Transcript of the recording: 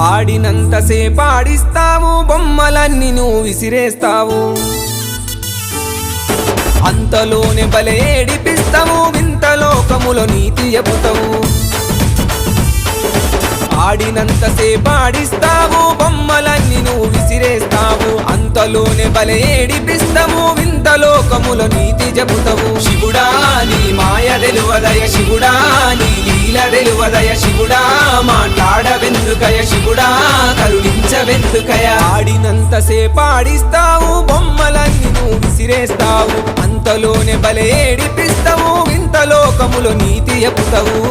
ఆడినంతసేపు ఆడిస్తావు బొమ్మలన్నీ నువ్వు విసిరేస్తావు. అంతలోనే బలే ఏడిపిస్తావు వింత లోకములో నీతి చెబుతావు ఆడినంతసేపు ఆడిస్తావు బొమ్మలన్నీ నువ్వు విసిరేస్తావు. అంతలోనే బలే ఏడిపిస్తావు వింత లోకములో నీతి చెబుతావు శివుడా నీ మాయ తెలువదయ శివుడా నీ లీల తెలువదయ శివుడా మాట శివుడా కరుణించవెందుకయా ఆడినంత సేపాడిస్తావు బొమ్మలన్నీ నువ్వు విసిరేస్తావు. అంతలోనే బలేడిపిస్తావు ఇంత లోకములో నీతి ఎప్పుతావు.